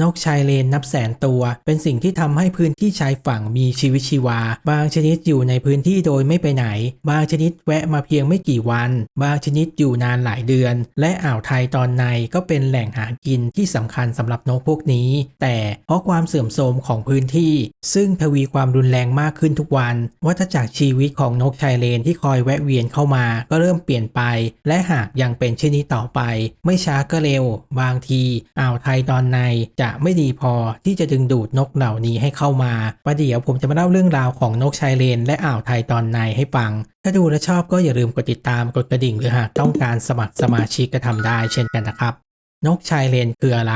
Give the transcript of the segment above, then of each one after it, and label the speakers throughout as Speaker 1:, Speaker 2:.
Speaker 1: นกชายเลนนับแสนตัว เป็นสิ่งที่ทำให้พื้นที่ชายฝั่งมีชีวิตชีวา บางชนิดอยู่ในพื้นที่โดยไม่ไปไหน บางชนิดแวะมาเพียงไม่กี่วัน บางชนิดอยู่นานหลายเดือน และอ่าวไทยตอนในก็เป็นแหล่งหากินที่สำคัญสำหรับนกพวกนี้ แต่เพราะความเสื่อมโทรมของพื้นที่ ซึ่งทวีความรุนแรงมากขึ้นทุกวัน วัฏจักรชีวิตของนกชายเลนที่คอยแวะเวียนเข้ามา ก็เริ่มเปลี่ยนไป และหากยังเป็นเช่นนี้ต่อไป ไม่ช้าก็เร็ว บางทีอ่าวไทยตอนในจะไม่ดีพอที่จะดึงดูดนกเหล่านี้ให้เข้ามาประเดี๋ยวผมจะมาเล่าเรื่องราวของนกชายเลน และอ่าวไทยตอนในให้ฟัง ถ้าดูและชอบก็อย่าลืมกดติดตามกดกระดิ่งหรือหากต้องการสมัครสมาชิกก็ทำได้เช่นกันนะครับ นกชายเลนคืออะไร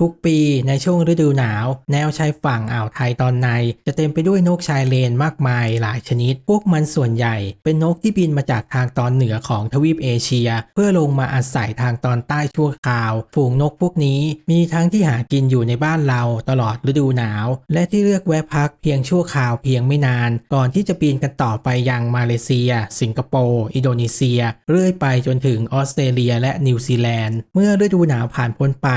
Speaker 1: ทุกปีในช่วงฤดูหนาว แนวชายฝั่งอ่าวไทยตอนใน จะเต็มไปด้วยนกชายเลนมากมายหลายชนิด พวกมันส่วนใหญ่ เป็นนกที่บินมาจากทางตอนเหนือของทวีปเอเชีย เพื่อลงมาอาศัยทางตอนใต้ชั่วคราว ฝูงนกพวกนี้มีทั้งที่หากินอยู่ในบ้านเราตลอดฤดูหนาว และที่เลือกแวะพักเพียงชั่วคราวเพียงไม่นาน ก่อนที่จะบินกันต่อไปยังมาเลเซีย สิงคโปร์อินโดนีเซีย เรื่อยไปจนถึงออสเตรเลียและนิวซีแลนด์ เมื่อฤดูหนาวผ่านพ้นไป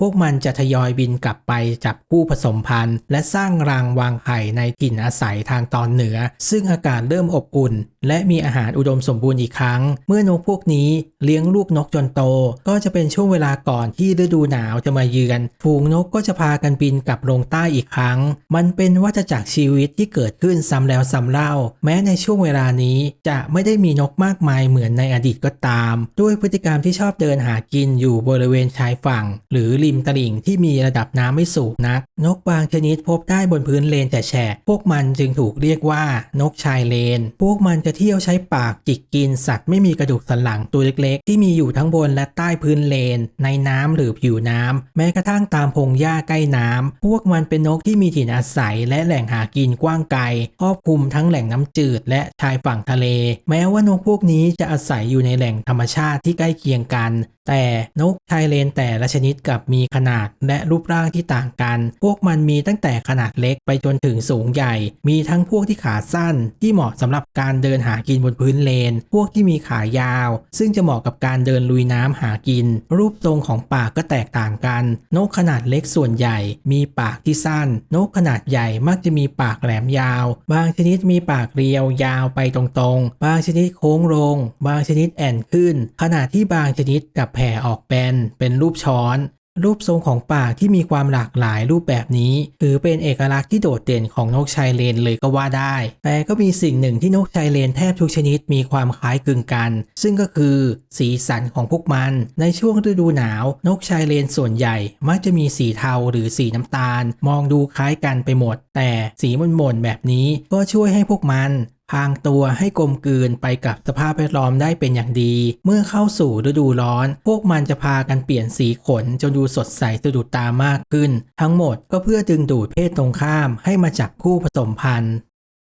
Speaker 1: พวกมันจะทยอยบินกลับไปจับคู่ผสมพันธุ์ และสร้างรังวางไข่ในถิ่นอาศัยทางตอนเหนือ ซึ่งอากาศเริ่มอบอุ่น และมีอาหารอุดมสมบูรณ์อีกครั้ง เมื่อนกพวกนี้เลี้ยงลูกนกจนโต ก็จะเป็นช่วงเวลาก่อนที่ฤดูหนาวจะมาเยือน ฝูงนกก็จะพากันบินกลับลงใต้อีกครั้ง มันเป็นวัฏจักรชีวิตที่เกิดขึ้นซ้ำแล้วซ้ำเล่า แม้ในช่วงเวลานี้จะไม่ได้มีนกมากมายเหมือนในอดีตก็ตาม ด้วยพฤติกรรมที่ชอบเดินหากินอยู่บริเวณชายฝั่ง หรือริมตลิ่งที่มีระดับน้ำไม่สูงนัก นกบางชนิดพบได้บนพื้นเลนแต่แฉะพวกมันจึงถูกเรียกว่านกชายเลน พวกมันจะเที่ยวใช้ปากจิกกินสัตว์ไม่มีกระดูกสันหลังตัวเล็กๆ ที่มีอยู่ทั้งบนและใต้พื้นเลน ในน้ำหรือผิวน้ำแม้กระทั่งตามพงหญ้าใกล้น้ำพวกมันเป็นนกที่มีถิ่นอาศัยและแหล่งหากินกว้างไกลครอบคลุมทั้งแหล่งน้ำจืดและชายฝั่งทะเล แม้ว่านกพวกนี้จะอาศัยอยู่ในแหล่งธรรมชาติที่ใกล้เคียงกัน แต่นกชายเลนแต่ละชนิดกับมีีขนาดและรูปร่างที่ต่างกัน พวกมันมีตั้งแต่ขนาดเล็กไปจนถึงสูงใหญ่ มีทั้งพวกที่ขาสั้น ที่เหมาะสำหรับการเดินหากินบนพื้นเลน พวกที่มีขายาว ซึ่งจะเหมาะกับการเดินลุยน้ำหากิน รูปทรงของปากก็แตกต่างกัน นกขนาดเล็กส่วนใหญ่ มีปากที่สั้น นกขนาดใหญ่มักจะมีปากแหลมยาว บางชนิดมีปากเรียวยาวไปตรงๆ บางชนิดโค้งลง บางชนิดแอ่นขึ้น ขณะที่บางชนิดกับแผ่ออกแบนเป็นรูปช้อน รูปทรงของปากที่มีความหลากหลายรูปแบบนี้ ถือเป็นเอกลักษณ์ที่โดดเด่นของนกชายเลนเลยก็ว่าได้ แต่ก็มีสิ่งหนึ่งที่นกชายเลนแทบทุกชนิดมีความคล้ายคลึงกัน ซึ่งก็คือสีสันของพวกมัน ในช่วงฤดูหนาว นกชายเลนส่วนใหญ่ มักจะมีสีเทาหรือสีน้ำตาล มองดูคล้ายกันไปหมด แต่สีมนมนๆแบบนี้ก็ช่วยให้พวกมัน พรางตัวให้กลมกลืนไปกับสภาพแวดล้อมได้เป็นอย่างดี เมื่อเข้าสู่ฤดูร้อน พวกมันจะพากันเปลี่ยนสีขนจนดูสดใสสะดุดตามากขึ้น ทั้งหมดก็เพื่อดึงดูดเพศตรงข้ามให้มาจับคู่ผสมพันธุ์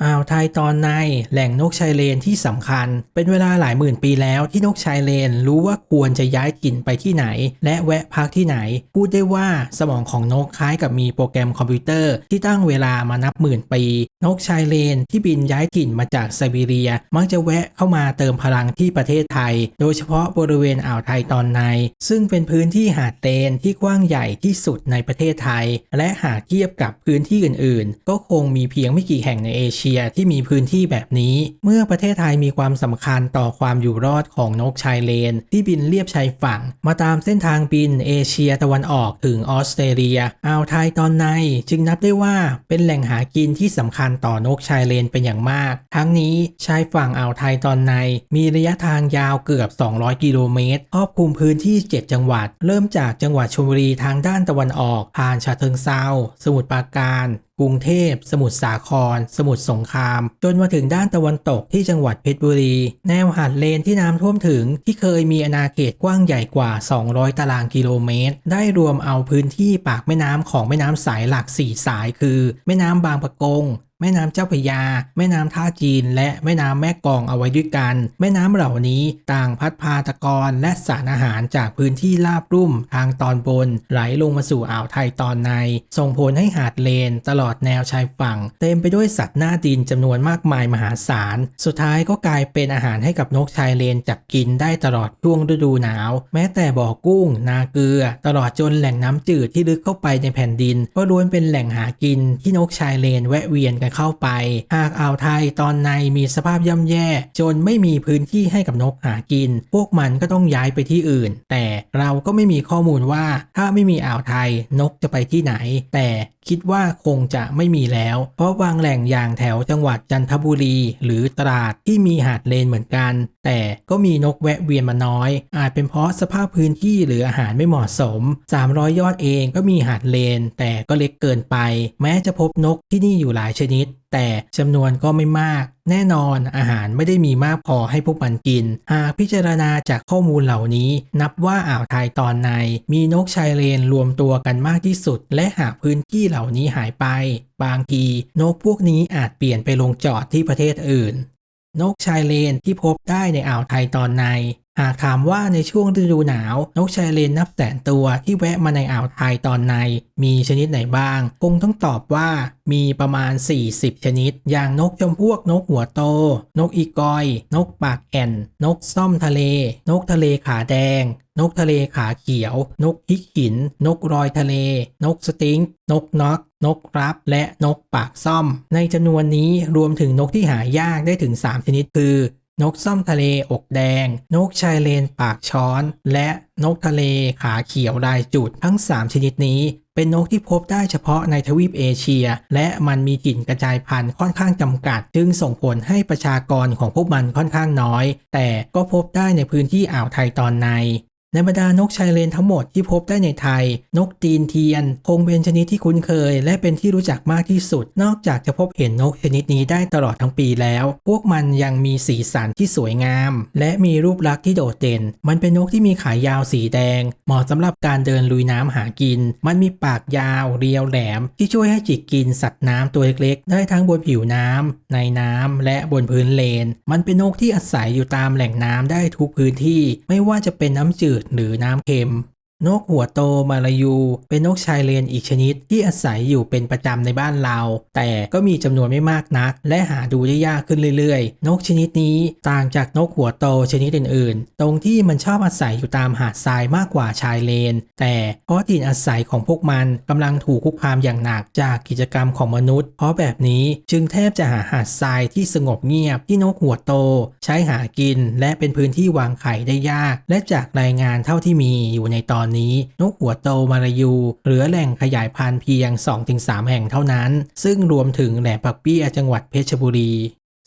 Speaker 1: อ่าวไทยตอนในแหล่งนกชายเลนที่สำคัญ เป็นเวลาหลายหมื่นปีแล้วที่นกชายเลนรู้ว่าควรจะย้ายถิ่นไปที่ไหน และแวะพักที่ไหน พูดได้ว่าสมองของนกคล้ายกับมีโปรแกรมคอมพิวเตอร์ที่ตั้งเวลามานับหมื่นปี นกชายเลนที่บินย้ายถิ่นมาจากไซบีเรีย มักจะแวะเข้ามาเติมพลังที่ประเทศไทย โดยเฉพาะบริเวณอ่าวไทยตอนใน ซึ่งเป็นพื้นที่หาดเลนที่กว้างใหญ่ที่สุดในประเทศไทย และหากเทียบกับพื้นที่อื่น ๆ ก็คงมีเพียงไม่กี่แห่งในเอเชียที่มีพื้นที่แบบนี้ เมื่อประเทศไทยมีความสำคัญต่อความอยู่รอดของนกชายเลน ที่บินเลียบชายฝั่ง มาตามเส้นทางบินเอเชียตะวันออกถึงออสเตรเลียอ่าวไทยตอนใน จึงนับได้ว่าเป็นแหล่งหากินที่สำคัญต่อนกชายเลนเป็นอย่างมาก ทั้งนี้ชายฝั่งอ่าวไทยตอนใน มีระยะทางยาวเกือบ 200 กิโลเมตรครอบคลุมพื้นที่ 7 จังหวัด เริ่มจากจังหวัดชลบุรีทางด้านตะวันออกผ่านฉะเชิงเซาสมุทรปราการ กรุงเทพ สมุทรสาคร สมุทรสงคราม จนมาถึงด้านตะวันตกที่จังหวัดเพชรบุรี แนวหาดเลนที่น้ำท่วมถึงที่เคยมีอาณาเขตกว้างใหญ่กว่า 200 ตารางกิโลเมตร ได้รวมเอาพื้นที่ปากแม่น้ำของแม่น้ำสายหลัก 4 สาย คือ แม่น้ำบางปะกง แม่น้ำเจ้าพยา แม่น้ำท่าจีน และแม่น้ำแม่กองเอาไว้ด้วยกัน แม่น้ำเหล่านี้ต่างพัดพาตะกอนและสารอาหารจากพื้นที่ราบรุ่มทางตอนบน ไหลลงมาสู่อ่าวไทยตอนใน ส่งผลให้หาดเลน ตลอดแนวชายฝั่ง เต็มไปด้วยสัตว์หน้าดินจำนวนมากมายมหาศาล สุดท้ายก็กลายเป็นอาหารให้กับนกชายเลนจับกินได้ตลอดช่วงฤดูหนาว แม้แต่บ่อกุ้ง นาเกลือ ตลอดจนแหล่งน้ำจืดที่ลึกเข้าไปในแผ่นดิน ก็ล้วนเป็นแหล่งหากินที่นกชายเลนแวะเวียนกันเข้าไป หากอ่าวไทยตอนในมีสภาพย่ำแย่ จนไม่มีพื้นที่ให้กับนกหากิน พวกมันก็ต้องย้ายไปที่อื่น แต่เราก็ไม่มีข้อมูลว่าถ้าไม่มีอ่าวไทยนกจะไปที่ไหน แต่ คิดว่าคงจะไม่มีแล้ว เพราะบางแหล่งอย่างแถวจังหวัดจันทบุรี หรือตราดที่มีหาดเลนเหมือนกัน แต่ก็มีนกแวะเวียนมาน้อย อาจเป็นเพราะสภาพพื้นที่หรืออาหารไม่เหมาะสม 300 ยอดเองก็มีหาดเลน แต่ก็เล็กเกินไป แม้จะพบนกที่นี่อยู่หลายชนิดแต่จำนวนก็ไม่มาก แน่นอนอาหารไม่ได้มีมากพอให้พวกมันกิน หากพิจารณาจากข้อมูลเหล่านี้ นับว่าอ่าวไทยตอนใน มีนกชายเลนรวมตัวกันมากที่สุด และหากพื้นที่เหล่านี้หายไป บางทีนกพวกนี้อาจเปลี่ยนไปลงจอดที่ประเทศอื่นนกชายเลนที่พบได้ในอ่าวไทยตอนใน หากถามว่าในช่วงฤดูหนาวนกชายเลนนับแสนตัวที่แวะมาในอ่าวไทยตอนใน มีชนิดไหนบ้าง คงต้องตอบว่ามีประมาณ 40 ชนิด อย่างนกจำพวกนกหัวโต นกอีกอย นกปากแอ่น นกซ่อมทะเล นกทะเลขาแดง นกทะเลขาเขียว นกฮิกหิน นกรอยทะเล นกสติงนกน็อกนกรับและนกปากซ่อม ในจำนวนนี้รวมถึงนกที่หายากได้ถึง 3 ชนิดคือ นกซ่อมทะเลอกแดง นกชายเลนปากช้อน และนกทะเลขาเขียวลายจุดทั้ง 3 ชนิดนี้เป็นนกที่พบได้เฉพาะในทวีปเอเชีย และมันมีถิ่นกระจายพันธุ์ค่อนข้างจำกัด จึงส่งผลให้ประชากรของพวกมันค่อนข้างน้อย แต่ก็พบได้ในพื้นที่อ่าวไทยตอนใน ในบรรดานกชายเลนทั้งหมดที่พบได้ในไทย นกตีนเทียน คงเป็นชนิดที่คุ้นเคย และเป็นที่รู้จักมากที่สุด นอกจากจะพบเห็นนกชนิดนี้ได้ตลอดทั้งปีแล้ว พวกมันยังมีสีสันที่สวยงาม และมีรูปลักษณ์ที่โดดเด่น มันเป็นนกที่มีขายาวสีแดง เหมาะสำหรับการเดินลุยน้ำหากิน มันมีปากยาว เรียวแหลม ที่ช่วยให้จิกกินสัตว์น้ำตัวเล็กๆ ได้ทั้งบนผิวน้ำในน้ำและบนพื้นเลน มันเป็นนกที่อาศัยอยู่ตามแหล่งน้ำได้ทุกพื้นที่ ไม่ว่าจะเป็นน้ำจืดหรือน้ำเค็ม นกหัวโตมาลายู เป็นนกชายเลนอีกชนิดที่อาศัยอยู่เป็นประจำในบ้านเรา แต่ก็มีจำนวนไม่มากนัก และหาดูได้ยากขึ้นเรื่อยๆ นกชนิดนี้ต่างจากนกหัวโตชนิดอื่นๆ ตรงที่มันชอบอาศัยอยู่ตามหาดทรายมากกว่าชายเลน แต่เพราะถิ่นอาศัยของพวกมันกำลังถูกคุกคามอย่างหนักจากกิจกรรมของมนุษย์ เพราะแบบนี้จึงแทบจะหาหาดทรายที่สงบเงียบที่นกหัวโต ใช้หากิน และเป็นพื้นที่วางไข่ได้ยาก และจากรายงานเท่าที่มีอยู่ในตอนนี้นกหัวโตมาลายูเหลือแหล่งขยายพันธุ์เพียง 2-3 แห่งเท่านั้น ซึ่งรวมถึงแหลมปักเปี้ยจังหวัดเพชรบุรี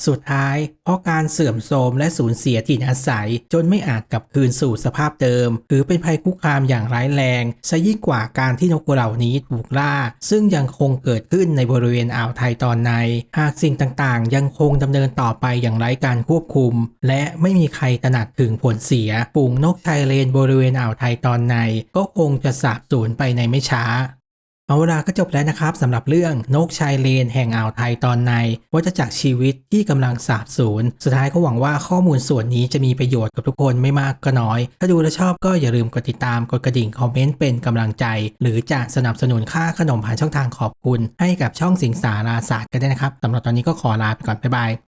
Speaker 1: สุดท้าย เพราะการเสื่อมโทรมและสูญเสียถิ่นอาศัย จนไม่อาจกลับคืนสู่สภาพเดิม หรือเป็นภัยคุกคามอย่างร้ายแรงซะยิ่งกว่าการที่นกเหล่านี้ถูกล่า ซึ่งยังคงเกิดขึ้นในบริเวณอ่าวไทยตอนใน หากสิ่งต่างๆ ยังคงดำเนินต่อไปอย่างไร้การควบคุม และไม่มีใครตระหนักถึงผลเสียฝูงนกชายเลนบริเวณอ่าวไทยตอนใน ก็คงจะสาบสูญไปในไม่ช้า เอาเวลาก็จบแล้วนะครับสำหรับเรื่องนกชายเลนแห่งอ่าวไทยตอนในวัฏจักรชีวิตที่กำลังสาบสูญสุดท้ายก็หวังว่าข้อมูลส่วนนี้จะมีประโยชน์กับทุกคนไม่มากก็น้อย ถ้าดูและชอบก็อย่าลืมกดติดตามกดกระดิ่งคอมเมนต์เป็นกำลังใจ หรือจะสนับสนุนค่าขนมผ่านช่องทางขอบคุณ ให้กับช่องสิงสาราศาสตร์กันได้นะครับสำหรับตอนนี้ก็ขอลาไปก่อนบ๊ายบาย